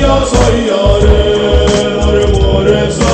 soy llorar por eso